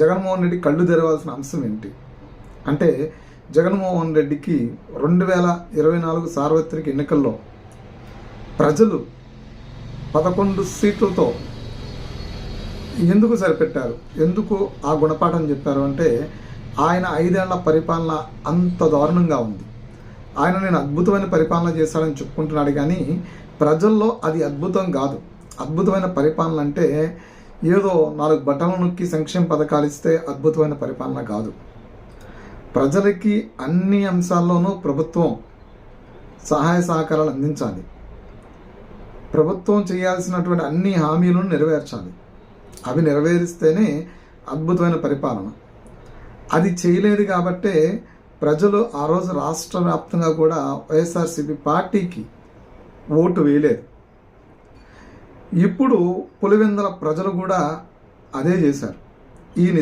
జగన్మోహన్ రెడ్డి కళ్ళు తెరవాల్సిన అంశం ఏంటి? అంటే జగన్మోహన్ రెడ్డికి రెండు వేల ఇరవై నాలుగు సార్వత్రిక ఎన్నికల్లో ప్రజలు పదకొండు సీట్లతో ఎందుకు సరిపెట్టారు? ఎందుకు ఆ గుణపాఠం చెప్పారు? అంటే ఆయన ఐదేళ్ళ పరిపాలన అంత దారుణంగా ఉంది. ఆయన నేను అద్భుతమైన పరిపాలన చేశాడని చెప్పుకుంటున్నాడు కానీ ప్రజల్లో అది అద్భుతం కాదు. అద్భుతమైన పరిపాలన అంటే ఏదో నాలుగు బట్టలు నొక్కి సంక్షేమ పథకాలు ఇస్తే అద్భుతమైన పరిపాలన కాదు. ప్రజలకి అన్ని అంశాల్లోనూ ప్రభుత్వం సహాయ సహకారాలు అందించాలి. ప్రభుత్వం చేయాల్సినటువంటి అన్ని హామీలను నెరవేర్చాలి. అవి నెరవేరిస్తేనే అద్భుతమైన పరిపాలన. అది చేయలేదు కాబట్టే ప్రజలు ఆ రోజు రాష్ట్ర వ్యాప్తంగా కూడా వైఎస్ఆర్సీపీ పార్టీకి ఓటు వేయలేదు. ఇప్పుడు పులివెందల ప్రజలు కూడా అదే చేశారు. ఈ